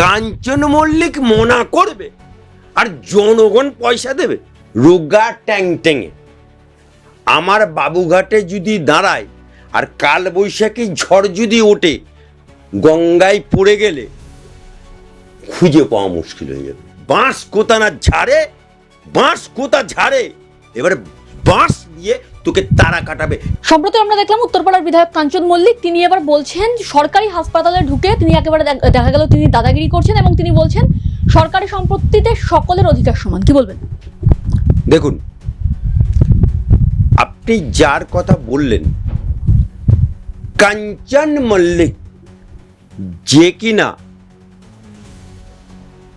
কাঞ্চন মল্লিক মনা করবে আর জনগণ পয়সা দেবে, রোগা ট্যাং ট্যাঙে। আমার বাবুঘাটে যদি দাঁড়ায় আর কাল বৈশাখী ঝড় যদি ওঠে, গঙ্গায় পড়ে গেলে খুঁজে পাওয়া মুশকিল হয়ে যাবে। বাঁশ কোথা না ঝাড়ে বাঁশ কোথা ঝাড়ে, এবারে বাঁশ দিয়ে তোকে তারা কাটাবে। সম্প্রতি আমরা দেখলাম উত্তরপাড়ার বিধায়ক কাঞ্চন মল্লিক তিনি এবার বলছেন সরকারি হাসপাতালে ঢুকে তিনি একেবারে দেখা গেল তিনি দাদাগিরি করছেন এবং তিনি বলছেন সরকারি সম্পত্তিতে সকলের অধিকার সমান। কি বলবেন? দেখুন আপনি যার কথা বললেন কাঞ্চন মল্লিক যে কিনা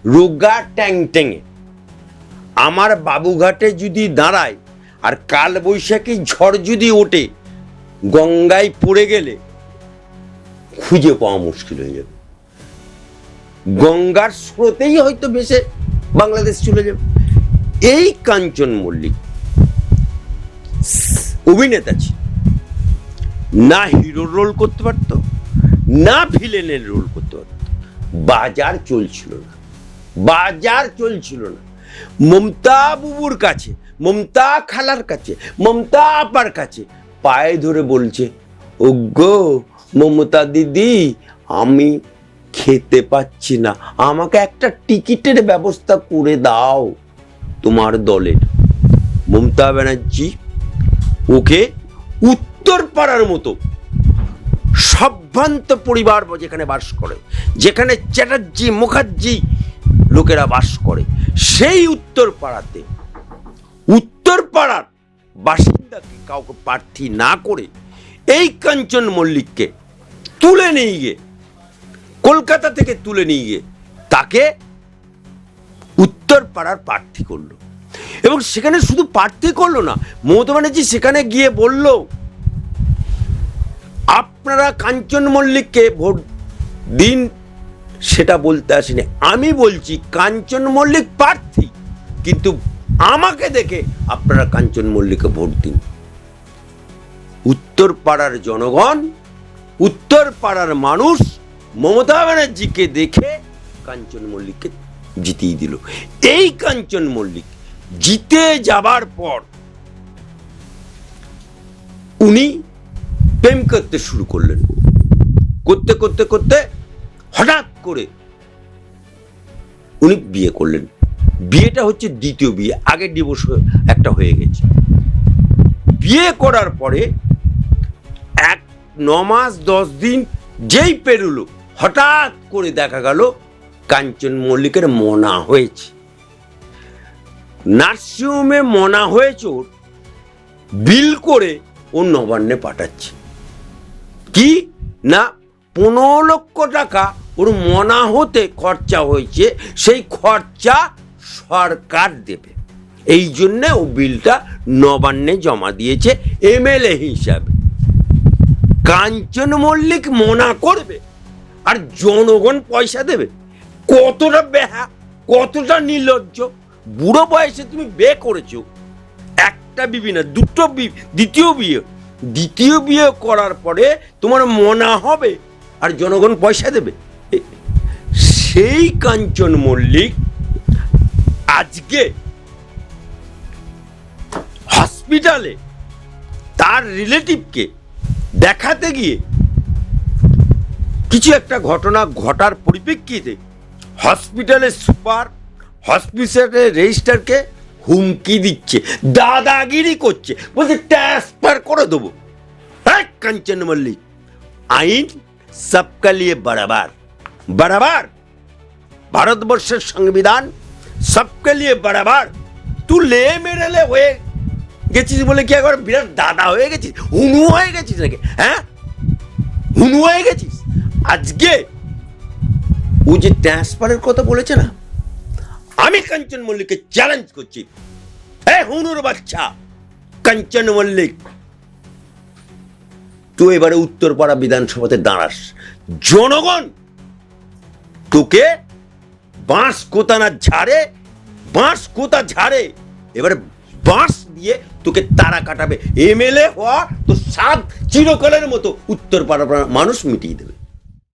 রোগা ট্যাং ট্যাঙে আমার বাবুঘাটে যদি দাঁড়ায় আর কাল বৈশাখী ঝড় যদি ওঠে, গঙ্গায় পড়ে গেলে খুঁজে পাওয়া মুশকিল হয়ে যাবে। গঙ্গার স্রোতেই হয়তো বেশে বাংলাদেশ চলে যাবে। এই কাঞ্চন মল্লিক, অভিনেতা ছিল না হিরোর রোল করতে পারত, না ভিলেনের রোল করতে পারত। বাজার চলছিল না। বাজার চলছিল না। মমতা বুবুর কাছে, মমতা খালার কাছে, মমতা আপার কাছে পায়ে ধরে বলছে, ওগো, মমতা দিদি, আমি খেতে পাচ্ছি না। আমাকে একটা টিকিটের ব্যবস্থা করে দাও তোমার দলের। মমতা ব্যানার্জি ওকে উত্তর পাড়ার মতো সভ্রান্ত পরিবার যেখানে বাস করে, যেখানে চ্যাটার্জি, মুখার্জি লোকেরা বাস করে। সেই উত্তর পাড়াতে উত্তর পাড়ার বাসিন্দাকে কাউকে প্রার্থী না করে এই কাঞ্চন মল্লিককে তুলে নিয়ে গিয়ে, কলকাতা থেকে তুলে নিয়ে গিয়ে তাকে উত্তর পাড়ার প্রার্থী করল। এবং সেখানে শুধু প্রার্থী করল না, মমতা ব্যানার্জি সেখানে গিয়ে বলল, আপনারা কাঞ্চন মল্লিককে ভোট দিন সেটা বলতে আসেনি। আমি বলছি কাঞ্চন মল্লিক প্রার্থী, কিন্তু আমাকে দেখে আপনারা কাঞ্চন মল্লিককে ভোট দিন। উত্তর পাড়ার জনগণ উত্তর পাড়ার মানুষ মমতা ব্যানার্জিকে দেখে কাঞ্চন মল্লিককে জিতিয়ে দিল। এই কাঞ্চন মল্লিক জিতে যাবার পর উনি প্রেম করতে শুরু করলেন। করতে করতে করতে হঠাৎ করে উনি বিয়ে করলেন। বিয়েটা হচ্ছে দ্বিতীয় বিয়ে আগের ডিভোর্স একটা হয়ে গেছে। বিয়ে করার পরে এক, ন মাস, দশ দিন যেই পেরুলো, হঠাৎ করে দেখা গেল কাঞ্চন মল্লিকের মনা হয়েছে। নার্সিংহোমে মনা হয়েছে ওর, বিল করে ও নবান্নে পাঠাচ্ছে। কি? না, পনেরো লক্ষ টাকা ওর মনা হতে খরচা হয়েছে, সেই খরচা সরকার দেবে। এই জন্যে ও বিলটা নবান্নে জমা দিয়েছে এমএলএ হিসাবে। কাঞ্চন মল্লিক মনা করবে আর জনগণ পয়সা দেবে। কতটা বেহা, কতটা নির্লজ্জ, বুড়ো বয়সে তুমি বে করেছ। একটা বিবি না, দুটো বি- দ্বিতীয় বিয়ে। দ্বিতীয় বিয়ে করার পরে তোমার মনা হবে আর জনগণ পয়সা দেবে। সেই কাঞ্চন মল্লিক আজকে হসপিটালে তার রিলেটিভকে দেখাতে গিয়ে কিছু একটা ঘটনা ঘটার পরিপ্রেক্ষিতে হসপিটালের সুপার হসপিটালের রেজিস্টারকে হুমকি দিচ্ছে, দাদাগিরি করছে, বলছে ট্রান্সফার করে দেবো। কাঞ্চন মল্লিক, আইন সবকা লিয়ে বরাবর বরাবর ভারতবর্ষের সংবিধান সবকে লিয়ে বরাবর তুই লে মেরে লে হয়ে গেছিস বলে কি একবার বিরাট দাদা হয়ে গেছিস? হুনু হয়ে গেছিস নাকি? হ্যাঁ? হুনু হয়ে গেছিস? আজকে ও যে ট্রান্সফারের কথা বলেছে না, আমি কাঞ্চন মল্লিককে চ্যালেঞ্জ করছি। হে হুনুর বাচ্চা, কাঞ্চন মল্লিক, তুই এবারে উত্তরপাড়া বিধানসভাতে দাঁড়াস। জনগণ তোকে বাঁশ কোথা না ঝাড়ে, বাঁশ কোথা ঝাড়ে। এবারে বাঁশ দিয়ে তোকে তারা কাটাবে। এমএলএ হওয়া তো সাত চিরকালের মতো উত্তর পাড়া মানুষ মিটিয়ে দেবে।